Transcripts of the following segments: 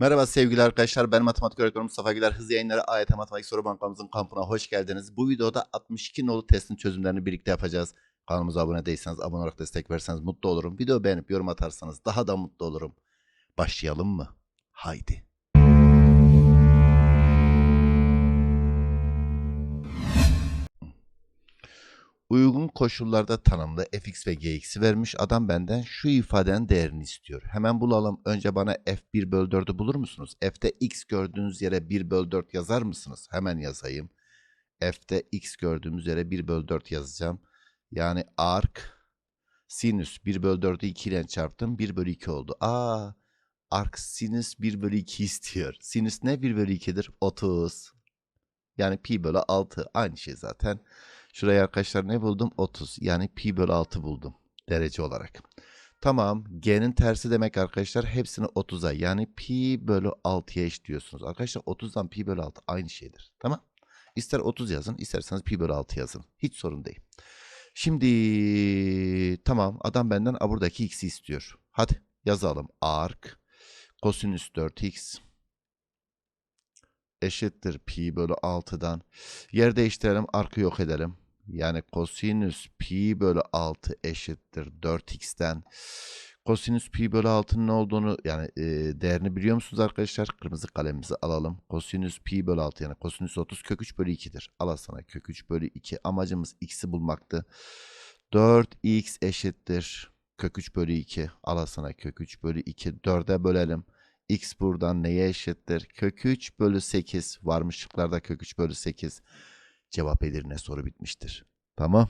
Merhaba sevgili arkadaşlar. Ben matematik öğretmenim Mustafa Güler. Hız yayınları AYT Matematik Soru Bankamızın kampına hoş geldiniz. Bu videoda 62 nolu testin çözümlerini birlikte yapacağız. Kanalımıza abone değilseniz abone olarak destek verirseniz mutlu olurum. Video beğenip yorum atarsanız daha da mutlu olurum. Başlayalım mı? Haydi. Uygun koşullarda tanımlı fx ve gx'i vermiş. Adam benden şu ifadenin değerini istiyor. Hemen bulalım. Önce bana f1 bölü 4'ü bulur musunuz? f'te x gördüğünüz yere 1 bölü 4 yazar mısınız? Hemen yazayım. f'te x gördüğümüz yere 1 bölü 4 yazacağım. Yani arc sinüs 1 bölü 4'ü 2 ile çarptım. 1 bölü 2 oldu. Aa, arc sinüs 1 bölü 2 istiyor. Sinüs ne 1 bölü 2'dir? 30. Yani pi bölü 6 aynı şey zaten. Şuraya arkadaşlar ne buldum? 30. Yani pi bölü 6 buldum derece olarak. Tamam. G'nin tersi demek arkadaşlar hepsini 30'a yani pi bölü 6'ya eşliyorsunuz. Arkadaşlar 30'dan pi bölü 6 aynı şeydir. Tamam. İster 30 yazın isterseniz pi bölü 6 yazın. Hiç sorun değil. Şimdi tamam adam benden buradaki x'i istiyor. Hadi yazalım. Arc kosinüs 4x eşittir pi bölü 6'dan. Yer değiştirelim arka yok edelim. Yani kosinüs pi bölü 6 eşittir 4x'ten. Kosinüs pi bölü 6'nın ne olduğunu yani e, değerini biliyor musunuz arkadaşlar? Kırmızı kalemimizi alalım. Kosinüs pi bölü 6 yani kosinüs 30 kök 3 bölü 2'dir. Al sana kök 3 bölü 2. Amacımız x'i bulmaktı. 4x eşittir kök 3 bölü 2. Al sana kök 3 bölü 2. 4'e bölelim. X buradan neye eşittir? Kök 3 bölü 8 varmış şıklarda kök 3 bölü 8. Cevap Edirne soru bitmiştir. Tamam.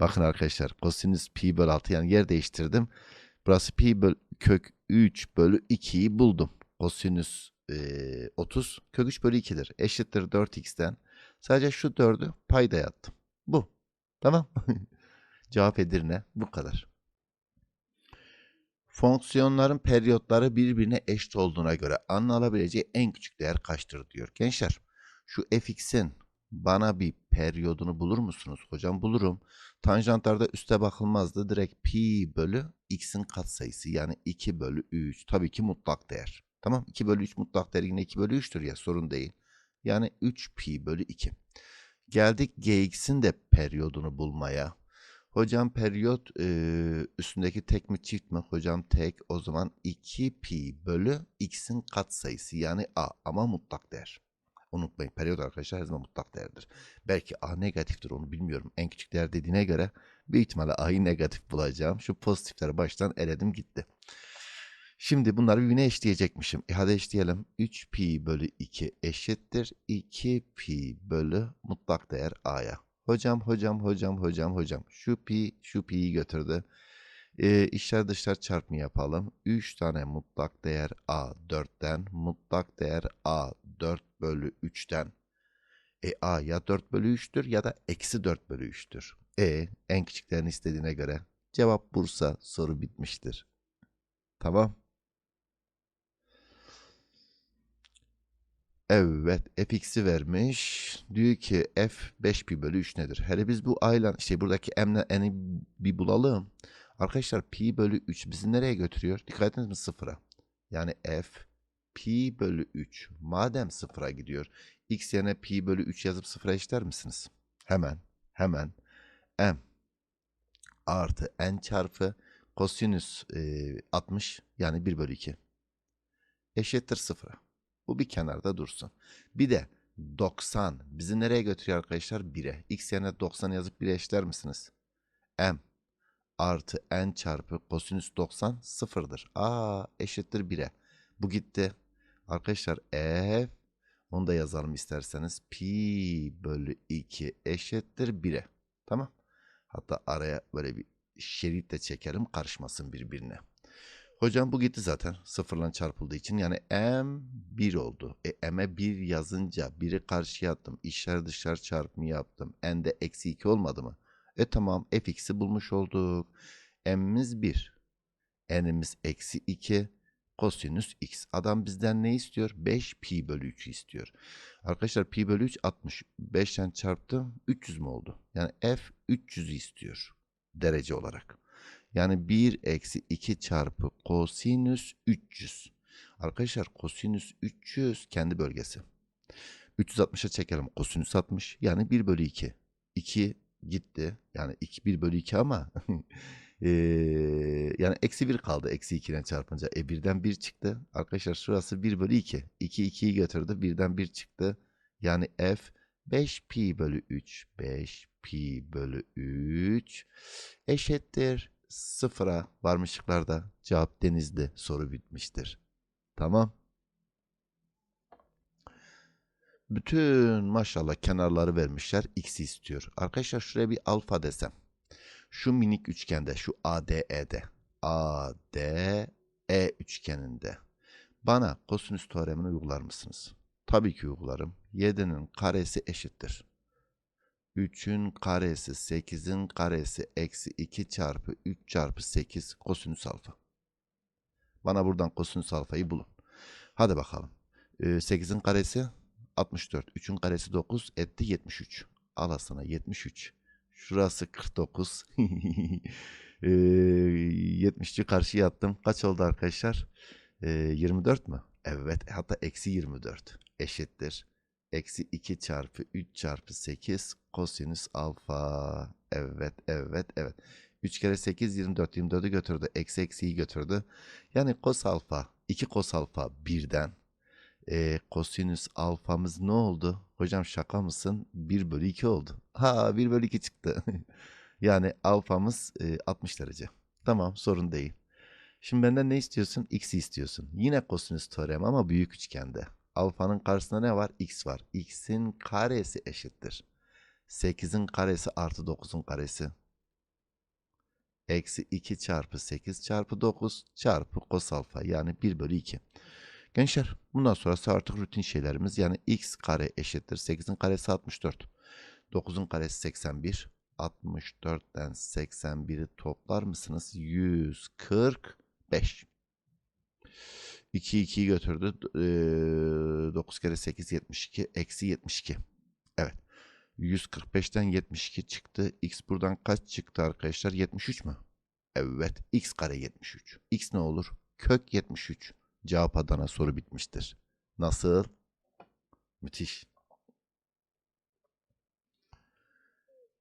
Bakın arkadaşlar kosinüs pi bölü 6 yani yer değiştirdim. Burası pi bölü kök 3 bölü 2'yi buldum. Kosinüs e, 30 kök 3 bölü 2'dir. Eşittir 4x'ten. Sadece şu 4'ü payda yattım. Bu. Tamam. Cevap Edirne bu kadar. Fonksiyonların periyotları birbirine eşit olduğuna göre alınabileceği en küçük değer kaçtır diyor. Gençler şu fx'in bana bir periyodunu bulur musunuz? Hocam bulurum. Tanjantlarda üste bakılmazdı. Direkt pi bölü x'in katsayısı yani 2 bölü 3. Tabii ki mutlak değer. Tamam 2 bölü 3 mutlak değer yine 2 bölü 3'tür ya sorun değil. Yani 3 pi bölü 2. Geldik gx'in de periyodunu bulmaya. Hocam periyot e, üstündeki tek mi çift mi? Hocam tek o zaman 2 pi bölü x'in katsayısı yani a ama mutlak değer. Unutmayın periyot arkadaşlar her zaman mutlak değerdir. Belki a negatiftir onu bilmiyorum. En küçük değer dediğine göre bir ihtimalle a'yı negatif bulacağım. Şu pozitifleri baştan eledim gitti. Şimdi bunları birbirine eşleyecekmişim. E hadi eşleyelim. 3 pi bölü 2 eşittir. 2 pi bölü mutlak değer a'ya. Hocam, hocam, hocam, hocam, hocam. Şu pi, şu pi'yi götürdü. E, içler dışlar çarpımı yapalım. 3 tane mutlak değer a 4'ten. Mutlak değer a 4 bölü 3'ten. E a ya 4 bölü 3'tür ya da eksi 4 bölü 3'tür. E en küçüklerini istediğine göre cevap Bursa soru bitmiştir. Tamam. Evet fx'i vermiş. Diyor ki f 5 pi bölü 3 nedir? Hele biz bu ayla işte buradaki m'le n'i bir bulalım. Arkadaşlar pi bölü 3 bizi nereye götürüyor? Dikkat ettiniz mi sıfıra? Yani f pi bölü 3 madem sıfıra gidiyor. x yerine pi bölü 3 yazıp sıfıra eşler misiniz? Hemen hemen m artı n çarpı kosinüs e, 60 yani 1 bölü 2 eşittir sıfıra. Bu bir kenarda dursun. Bir de 90 bizi nereye götürüyor arkadaşlar? 1'e. X yerine 90 yazıp 1'e eşler misiniz? M artı n çarpı kosinüs 90 sıfırdır. Aa eşittir 1'e. Bu gitti. Arkadaşlar f onu da yazalım isterseniz. Pi bölü 2 eşittir 1'e. Tamam. Hatta araya böyle bir şerit de çekelim karışmasın birbirine. Hocam bu gitti zaten sıfırla çarpıldığı için yani m 1 oldu. E m'e 1 yazınca 1'i karşıya attım. İçler dışlar çarpımı yaptım. n de eksi 2 olmadı mı? E tamam fx'i bulmuş olduk. m'imiz 1. n'imiz eksi 2. Kosinüs x. Adam bizden ne istiyor? 5 pi bölü 3 istiyor. Arkadaşlar pi bölü 3 60. 5'ten çarptım 300 mü oldu? Yani f 300'ü istiyor derece olarak. Yani 1 eksi 2 çarpı kosinüs 300. Arkadaşlar kosinüs 300 kendi bölgesi. 360'a çekelim kosinüs 60 yani 1 bölü 2. 2 gitti yani 2 1 bölü 2 ama eee, yani eksi 1 kaldı eksi 2 ile çarpınca. E birden 1 çıktı. Arkadaşlar şurası 1 bölü 2. 2 2'yi götürdü birden 1 çıktı. Yani f 5 pi bölü 3 5 pi bölü 3 eşittir sıfıra varmışlıklarda cevap denizde soru bitmiştir. Tamam. Bütün maşallah kenarları vermişler. X'i istiyor. Arkadaşlar şuraya bir alfa desem. Şu minik üçgende şu ADE'de ADE üçgeninde bana kosinüs teoremini uygular mısınız? Tabii ki uygularım. 7'nin karesi eşittir. 3'ün karesi 8'in karesi eksi 2 çarpı 3 çarpı 8 kosinüs alfa. Bana buradan kosinüs alfayı bulun. Hadi bakalım. Ee, 8'in karesi 64. 3'ün karesi 9 etti 73. Alasına 73. Şurası 49. ee, 70'ci karşıya attım. Kaç oldu arkadaşlar? Ee, 24 mü? Evet. Hatta eksi 24 eşittir. Eksi 2 çarpı 3 çarpı 8 kosinüs alfa. Evet, evet, evet. 3 kere 8 24. 24'ü götürdü. Eksi eksiyi götürdü. Yani kos alfa. 2 kos alfa birden. E, kosinüs alfamız ne oldu? Hocam şaka mısın? 1 bölü 2 oldu. Ha 1 bölü 2 çıktı. yani alfamız e, 60 derece. Tamam sorun değil. Şimdi benden ne istiyorsun? X'i istiyorsun. Yine kosinüs teoremi ama büyük üçgende. Alfanın karşısında ne var? X var. X'in karesi eşittir. 8'in karesi artı 9'un karesi. Eksi 2 çarpı 8 çarpı 9 çarpı kos alfa yani 1 bölü 2. Gençler bundan sonrası artık rutin şeylerimiz yani x kare eşittir 8'in karesi 64. 9'un karesi 81. 64'ten 81'i toplar mısınız? 145. 2 2'yi götürdü. Ee, 9 kere 8 72 eksi 72. Evet. 145'ten 72 çıktı. X buradan kaç çıktı arkadaşlar? 73 mü? Evet. X kare 73. X ne olur? Kök 73. Cevap Adana soru bitmiştir. Nasıl? Müthiş.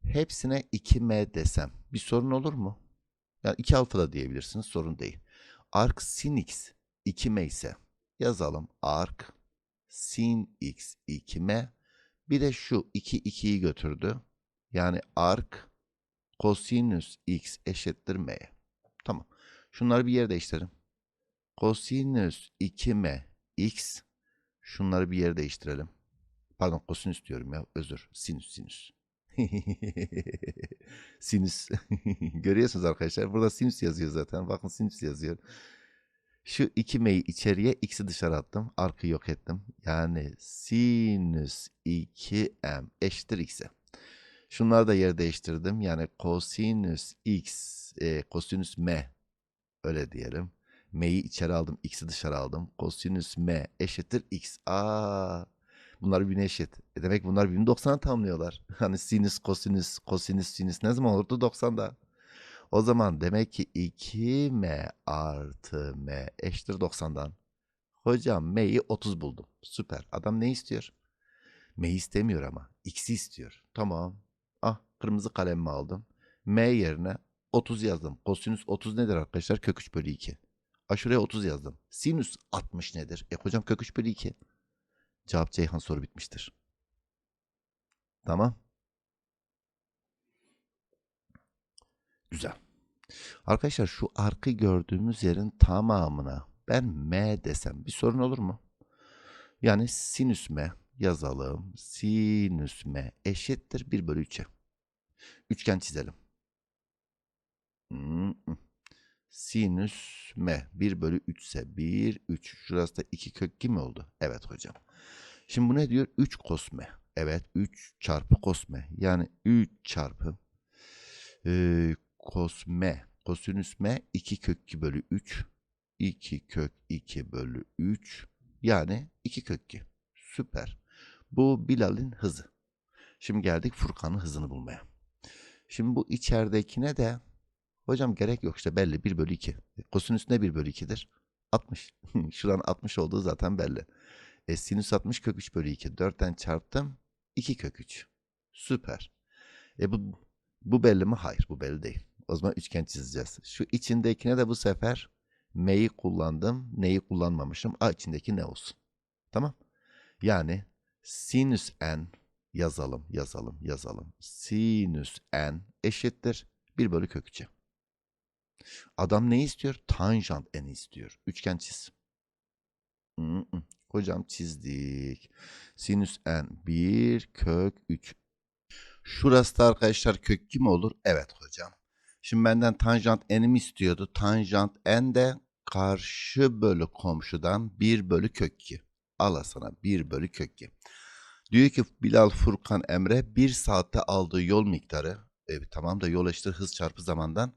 Hepsine 2M desem bir sorun olur mu? Yani 2 alfa da diyebilirsiniz sorun değil. Arc sin x 2M ise yazalım. Arc sin x 2M bir de şu 2 2'yi götürdü. Yani arc kosinüs x eşittir m'ye. Tamam. Şunları bir yere değiştirelim. Kosinüs 2m x şunları bir yere değiştirelim. Pardon kosinüs diyorum ya özür. Sinüs sinüs. sinüs. Görüyorsunuz arkadaşlar. Burada sinüs yazıyor zaten. Bakın sinüs yazıyor. Şu 2m'yi içeriye x'i dışarı attım. Arkı yok ettim. Yani sinüs 2m eşittir x'e. Şunları da yer değiştirdim. Yani kosinüs x, e, kosinüs m öyle diyelim. M'yi içeri aldım, x'i dışarı aldım. Kosinüs m eşittir x. Aa, bunlar birbirine eşit. E demek bunlar birbirini 90'a tamamlıyorlar. Hani sinüs, kosinüs, kosinüs, sinüs ne zaman olurdu? 90'da. O zaman demek ki 2m artı m eşittir 90'dan. Hocam m'yi 30 buldum. Süper. Adam ne istiyor? M istemiyor ama. X'i istiyor. Tamam. Ah kırmızı kalemimi aldım. M yerine 30 yazdım. Kosinüs 30 nedir arkadaşlar? Kök 3 bölü 2. A şuraya 30 yazdım. Sinüs 60 nedir? E hocam kök 3 bölü 2. Cevap Ceyhan soru bitmiştir. Tamam. Güzel. Arkadaşlar şu arkı gördüğümüz yerin tamamına ben M desem bir sorun olur mu? Yani sinüs M yazalım. Sinüs M eşittir 1 bölü 3'e. Üçgen çizelim. Hmm. Sinüs M 1 bölü 3 ise 1, 3. Şurası da 2 kök 2 mi oldu? Evet hocam. Şimdi bu ne diyor? 3 kos M. Evet 3 çarpı kos M. Yani 3 çarpı e, kos M. Kosinüs M 2 kök 2 bölü 3. 2 kök 2 bölü 3. Yani 2 kök 2. Süper. Bu Bilal'in hızı. Şimdi geldik Furkan'ın hızını bulmaya. Şimdi bu içeridekine de hocam gerek yok işte belli 1 bölü 2. Kosinüs ne 1 bölü 2'dir? 60. Şuranın 60 olduğu zaten belli. E, sinüs 60 kök 3 bölü 2. 4'ten çarptım. 2 kök 3. Süper. E bu, bu belli mi? Hayır bu belli değil. O zaman üçgen çizeceğiz. Şu içindekine de bu sefer m'yi kullandım. Neyi kullanmamışım? A içindeki ne olsun? Tamam. Yani sinüs n yazalım, yazalım, yazalım. Sinüs n eşittir 1 bölü kök 3'e. Adam ne istiyor? Tanjant n istiyor. Üçgen çiz. Hocam çizdik. Sinüs n 1 kök 3. Şurası da arkadaşlar kök 2 mi olur? Evet hocam. Şimdi benden tanjant n'imi istiyordu. Tanjant n de karşı bölü komşudan 1 bölü kök 2. Al sana 1 bölü kök 2. Diyor ki Bilal Furkan Emre 1 saatte aldığı yol miktarı. E, tamam da yol eşittir hız çarpı zamandan.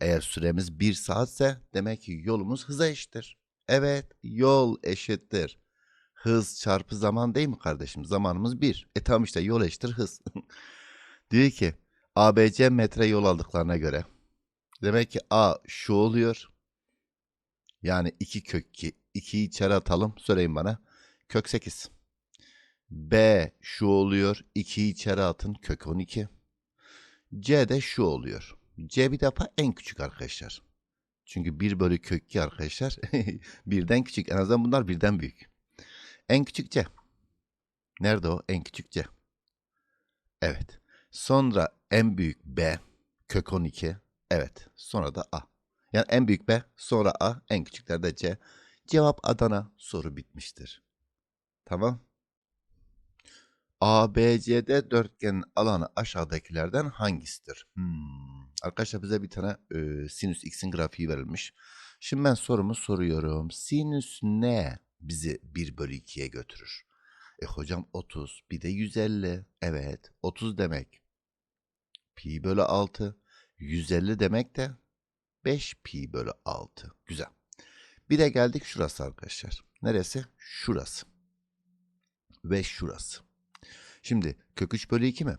Eğer süremiz 1 saatse demek ki yolumuz hıza eşittir. Evet yol eşittir. Hız çarpı zaman değil mi kardeşim? Zamanımız 1. E tamam işte yol eşittir hız. Diyor ki ABC metre yol aldıklarına göre. Demek ki A şu oluyor. Yani 2 kök 2. 2'yi içeri atalım. Söyleyin bana. Kök 8. B şu oluyor. 2'yi içeri atın. Kök 12. C de şu oluyor. C bir defa en küçük arkadaşlar. Çünkü 1 bölü kök 2 arkadaşlar. birden küçük. En azından bunlar birden büyük. En küçük C. Nerede o? En küçük C. Evet. Sonra en büyük B. Kök 12. Evet. Sonra da A. Yani en büyük B. Sonra A. En küçükler de C. Cevap Adana. Soru bitmiştir. Tamam. ABCD dörtgenin alanı aşağıdakilerden hangisidir? Hmm. Arkadaşlar bize bir tane e, sinüs x'in grafiği verilmiş. Şimdi ben sorumu soruyorum. Sinüs ne bizi 1 bölü 2'ye götürür? E hocam 30 bir de 150. Evet 30 demek. Pi bölü 6. 150 demek de 5 pi bölü 6. Güzel. Bir de geldik şurası arkadaşlar. Neresi? Şurası. Ve şurası. Şimdi kök 3 bölü 2 mi?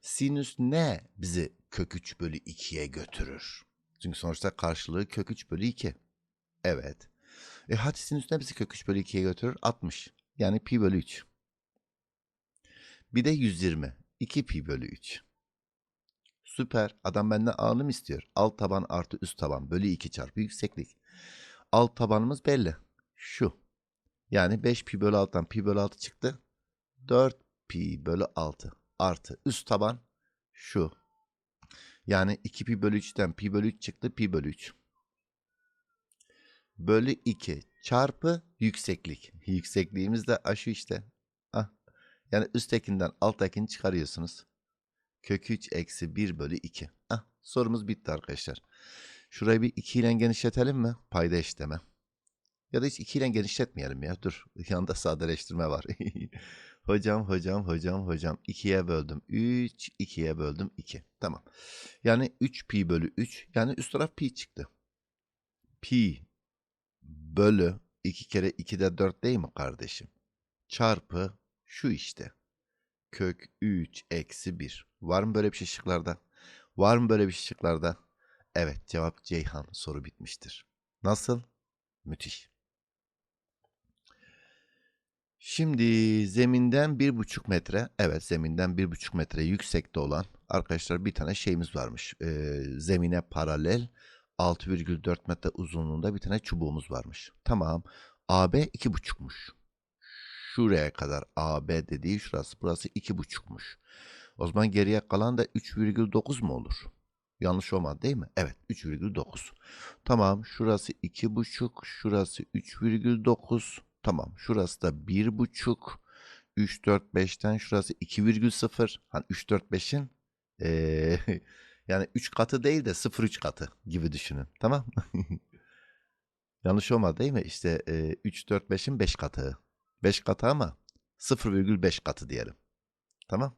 Sinüs ne bizi kök 3 bölü 2'ye götürür? Çünkü sonuçta karşılığı kök 3 bölü 2. Evet. E hadi sinüs ne bizi kök 3 bölü 2'ye götürür? 60. Yani pi bölü 3. Bir de 120. 2 pi bölü 3. Süper. Adam benden alım istiyor. Alt taban artı üst taban bölü 2 çarpı yükseklik. Alt tabanımız belli. Şu. Yani 5 pi bölü 6'dan pi bölü 6 çıktı. 4 pi bölü 6 artı üst taban şu. Yani 2 pi bölü 3'ten pi bölü 3 çıktı pi bölü 3. Bölü 2 çarpı yükseklik. Yüksekliğimiz de aşı işte. Ah. Yani üsttekinden alttakini çıkarıyorsunuz. Kök 3 eksi 1 bölü 2. Ah, sorumuz bitti arkadaşlar. Şurayı bir 2 ile genişletelim mi? Payda eşleme. Ya da hiç 2 ile genişletmeyelim ya. Dur. Yanında sadeleştirme var. hocam, hocam, hocam, hocam. 2'ye böldüm 3, 2'ye böldüm 2. Tamam. Yani 3 pi bölü 3. Yani üst taraf pi çıktı. Pi bölü 2 kere 2 de 4 değil mi kardeşim? Çarpı şu işte. Kök 3 eksi 1. Var mı böyle bir şey şıklarda? Var mı böyle bir şey şıklarda? Evet cevap Ceyhan. Soru bitmiştir. Nasıl? Müthiş. Şimdi zeminden bir buçuk metre, evet zeminden bir buçuk metre yüksekte olan arkadaşlar bir tane şeyimiz varmış. Ee, zemine paralel 6,4 metre uzunluğunda bir tane çubuğumuz varmış. Tamam. AB iki buçukmuş. Şuraya kadar AB dediği şurası. Burası iki buçukmuş. O zaman geriye kalan da 3,9 mu olur? Yanlış olmadı değil mi? Evet 3,9. Tamam şurası 2,5 şurası 3,9 tamam şurası da 1,5 3, 4, 5'ten şurası 2,0 hani 3, 4, 5'in ee, yani 3 katı değil de 0,3 katı gibi düşünün tamam Yanlış olmadı değil mi? İşte e, 3, 4, 5'in 5 katı. 5 katı ama 0,5 katı diyelim. Tamam.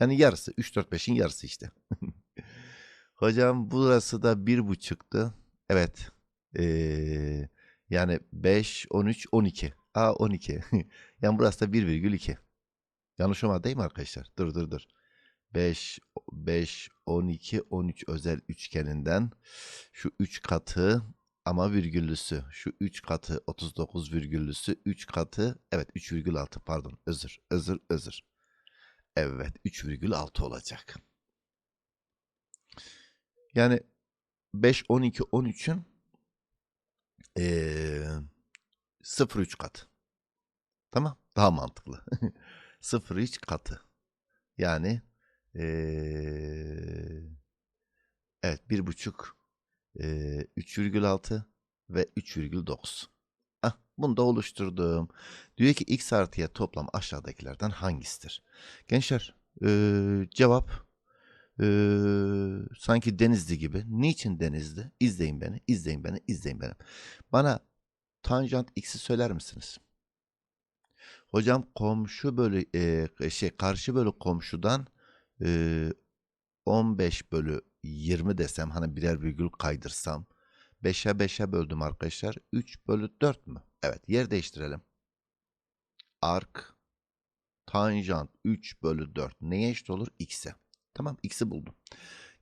Yani yarısı. 3, 4, 5'in yarısı işte. Hocam burası da bir buçuktu. Evet. Ee, yani 5, 13, 12. A 12. yani burası da 1,2. Yanlış olmadı değil mi arkadaşlar? Dur dur dur. 5, 5, 12, 13 özel üçgeninden şu 3 katı ama virgüllüsü. Şu 3 katı 39 virgüllüsü 3 katı evet 3,6 pardon özür özür özür. Evet 3,6 olacak. Yani 5, 12, 13'ün ee, 0,3 katı. Tamam daha mantıklı. 0,3 katı. Yani ee, evet 1,5 ee, 3,6 ve 3,9. Ah, bunu da oluşturdum. Diyor ki x artı y toplam aşağıdakilerden hangisidir? Gençler ee, cevap ee, sanki Denizli gibi. Niçin Denizli? İzleyin beni, izleyin beni, izleyin beni. Bana tanjant x'i söyler misiniz? Hocam komşu bölü e, şey karşı bölü komşudan e, 15 bölü 20 desem hani birer virgül kaydırsam 5'e 5'e böldüm arkadaşlar. 3 bölü 4 mü? Evet yer değiştirelim. Ark tanjant 3 bölü 4 neye eşit olur? X'e. Tamam x'i buldum.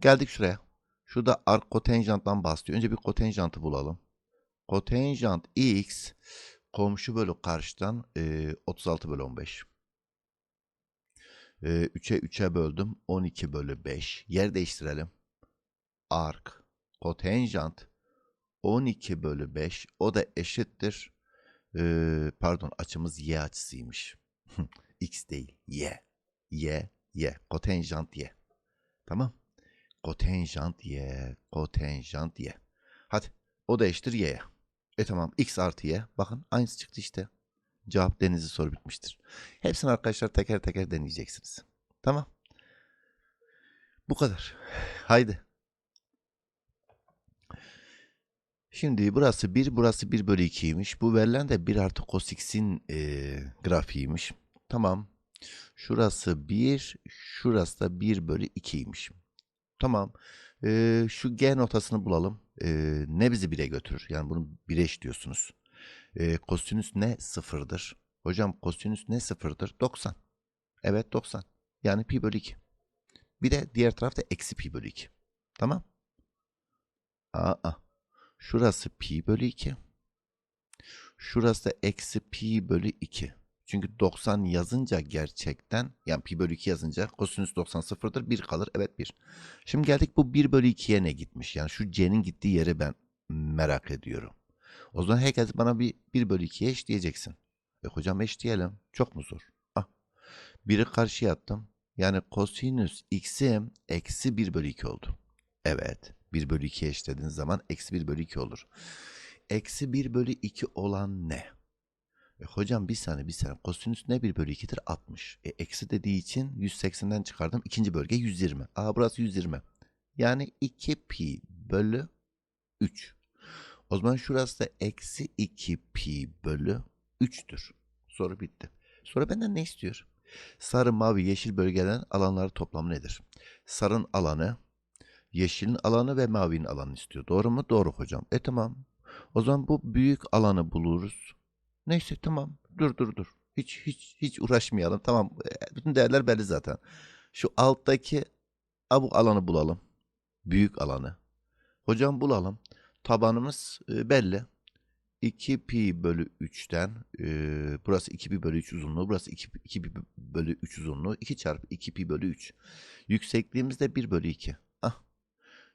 Geldik şuraya. Şurada ark kotenjanttan bahsediyor. Önce bir kotenjantı bulalım. Kotenjant x komşu bölü karşıdan e, 36 bölü 15. E, 3'e 3'e böldüm. 12 bölü 5. Yer değiştirelim. Ark kotenjant 12 bölü 5 o da eşittir. E, pardon açımız y açısıymış. x değil y. y y kotenjant y. Tamam. Kotenjant y. Kotenjant y. Hadi o da eşittir y'ye. E tamam x artı y. Bakın aynısı çıktı işte. Cevap denizli soru bitmiştir. Hepsini arkadaşlar teker teker deneyeceksiniz. Tamam. Bu kadar. Haydi. Şimdi burası 1, burası 1 bölü 2'ymiş. Bu verilen de 1 artı cos x'in e, grafiğiymiş. Tamam. Şurası 1, şurası da 1 bölü 2'ymiş. Tamam. E, şu g notasını bulalım. E, ne bizi 1'e götürür? Yani bunu 1'e eşliyorsunuz. E, kosinüs ne? Sıfırdır. Hocam kosinüs ne sıfırdır? 90. Evet 90. Yani pi bölü 2. Bir de diğer tarafta eksi pi bölü 2. Tamam. Aa. Şurası pi bölü 2. Şurası da eksi pi bölü 2. Çünkü 90 yazınca gerçekten yani pi bölü 2 yazınca kosinüs 90 sıfırdır 1 kalır. Evet 1. Şimdi geldik bu 1 bölü 2'ye ne gitmiş? Yani şu c'nin gittiği yeri ben merak ediyorum. O zaman herkes bana bir 1 bölü 2'ye eşleyeceksin. E hocam eşleyelim. Çok mu zor? Ah. 1'i karşıya attım. Yani kosinüs x'im eksi 1 bölü 2 oldu. Evet. 1 bölü 2'ye eşlediğiniz zaman eksi 1 bölü 2 olur. Eksi 1 bölü 2 olan ne? E hocam bir saniye bir saniye. Kosinüs ne 1 bölü 2'dir? 60. E eksi dediği için 180'den çıkardım. İkinci bölge 120. Aa burası 120. Yani 2 pi bölü 3. O zaman şurası da eksi 2 pi bölü 3'tür. Soru bitti. Soru benden ne istiyor? Sarı, mavi, yeşil bölgelerin alanları toplamı nedir? Sarın alanı, yeşilin alanı ve mavinin alanı istiyor. Doğru mu? Doğru hocam. E tamam. O zaman bu büyük alanı buluruz. Neyse tamam. Dur dur dur. Hiç hiç hiç uğraşmayalım. Tamam. E, Bütün değerler belli zaten. Şu alttaki bu alanı bulalım. Büyük alanı. Hocam bulalım. Tabanımız e, belli. 2 pi bölü 3'ten e, burası 2 pi bölü 3 uzunluğu burası 2, 2 pi bölü 3 uzunluğu 2 çarpı 2 pi bölü 3 yüksekliğimiz de 1 bölü 2 ah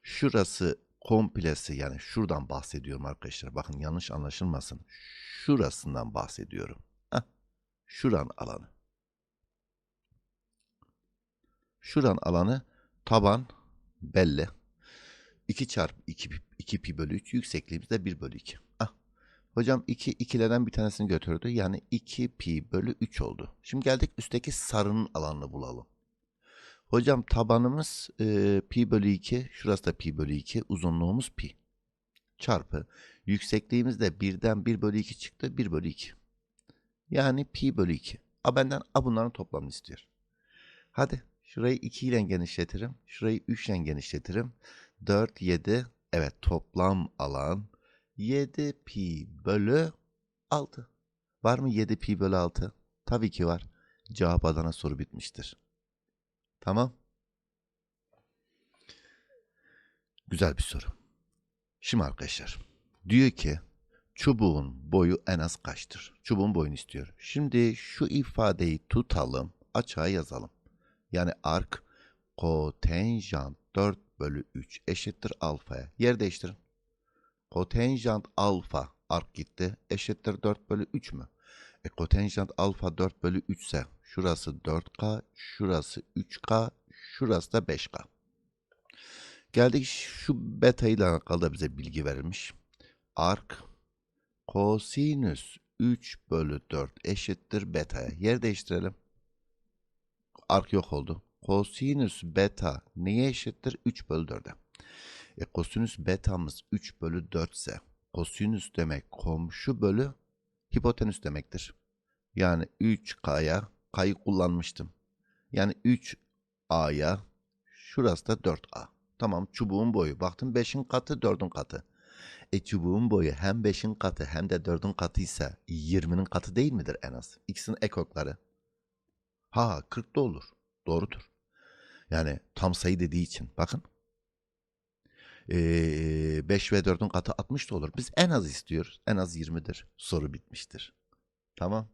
şurası komplesi yani şuradan bahsediyorum arkadaşlar. Bakın yanlış anlaşılmasın. Şurasından bahsediyorum. Ah şuran alanı. Şuran alanı taban belli. 2 çarpı 2, 2 pi bölü 3 yüksekliğimiz de 1 bölü 2 ah Hocam 2 ikilerden bir tanesini götürdü. Yani 2 pi bölü 3 oldu. Şimdi geldik üstteki sarının alanını bulalım. Hocam tabanımız e, pi bölü 2. Şurası da pi bölü 2. Uzunluğumuz pi. Çarpı. Yüksekliğimiz de 1'den 1 bölü 2 çıktı. 1 bölü 2. Yani pi bölü 2. A benden A bunların toplamını istiyor. Hadi şurayı 2 ile genişletirim. Şurayı 3 ile genişletirim. 4, 7. Evet toplam alan 7 pi bölü 6. Var mı 7 pi bölü 6? Tabii ki var. Cevap Adana soru bitmiştir. Tamam. Güzel bir soru. Şimdi arkadaşlar Diyor ki çubuğun boyu en az kaçtır? Çubuğun boyunu istiyor. Şimdi şu ifadeyi tutalım, açığa yazalım. Yani ark kotenjant 4 bölü 3 eşittir alfaya. Yer değiştirin. Kotenjant alfa ark gitti eşittir 4 bölü 3 mü? E kotenjant alfa 4 bölü 3 ise şurası 4K, şurası 3K, şurası da 5K. Geldik şu beta ile alakalı da bize bilgi verilmiş. Ark kosinüs 3 bölü 4 eşittir beta'ya. Yer değiştirelim. Ark yok oldu. Kosinüs beta neye eşittir? 3 bölü 4'e. E kosinüs betamız 3 bölü 4 ise kosinüs demek komşu bölü hipotenüs demektir. Yani 3K'ya K'yı kullanmıştım. Yani 3A'ya şurası da 4A. Tamam çubuğun boyu. Baktım 5'in katı 4'ün katı. E çubuğun boyu hem 5'in katı hem de 4'ün katı ise 20'nin katı değil midir en az? İkisinin ekokları. Ha 40 da olur. Doğrudur. Yani tam sayı dediği için. Bakın. Ee, 5 ve 4'ün katı 60 da olur. Biz en az istiyoruz. En az 20'dir. Soru bitmiştir. Tamam.